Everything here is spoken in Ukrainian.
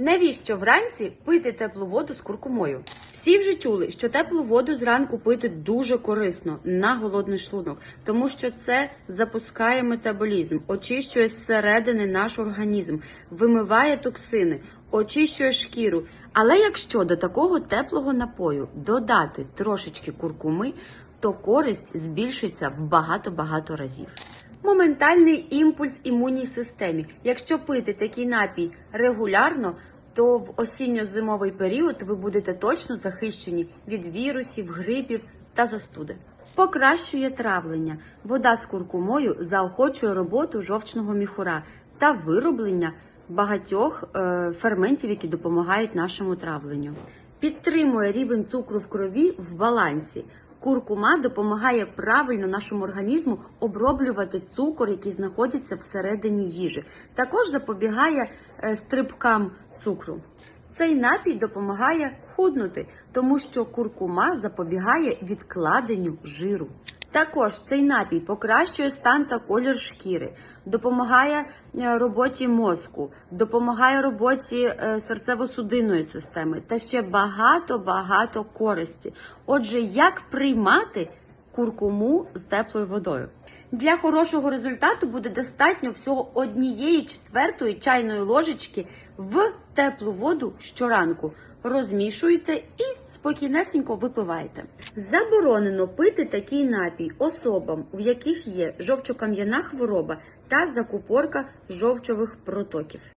Навіщо вранці пити теплу воду з куркумою? Всі вже чули, що теплу воду зранку пити дуже корисно на голодний шлунок, тому що це запускає метаболізм, очищує зсередини наш організм, вимиває токсини, очищує шкіру. Але якщо до такого теплого напою додати трошечки куркуми, то користь збільшиться в багато-багато разів. Моментальний імпульс імунній системі. Якщо пити такий напій регулярно, то в осінньо-зимовий період ви будете точно захищені від вірусів, грипів та застуди. Покращує травлення. Вода з куркумою заохочує роботу жовчного міхура та вироблення багатьох е, ферментів, які допомагають нашому травленню. Підтримує рівень цукру в крові в балансі. Куркума допомагає правильно нашому організму оброблювати цукор, який знаходиться всередині їжі. Також запобігає е, стрибкам цукру. Цей напій допомагає худнути, тому що куркума запобігає відкладенню жиру. Також цей напій покращує стан та колір шкіри, допомагає е, роботі мозку, допомагає роботі е, серцево-судинної системи та ще багато багато користі. Отже, як приймати куркуму з теплою водою? Для хорошого результату буде достатньо всього однієї четвертої чайної ложечки в теплу воду щоранку. Розмішуєте і спокійнесенько випиваєте. Заборонено пити такий напій особам, у яких є жовчокам'яна хвороба та закупорка жовчових протоків.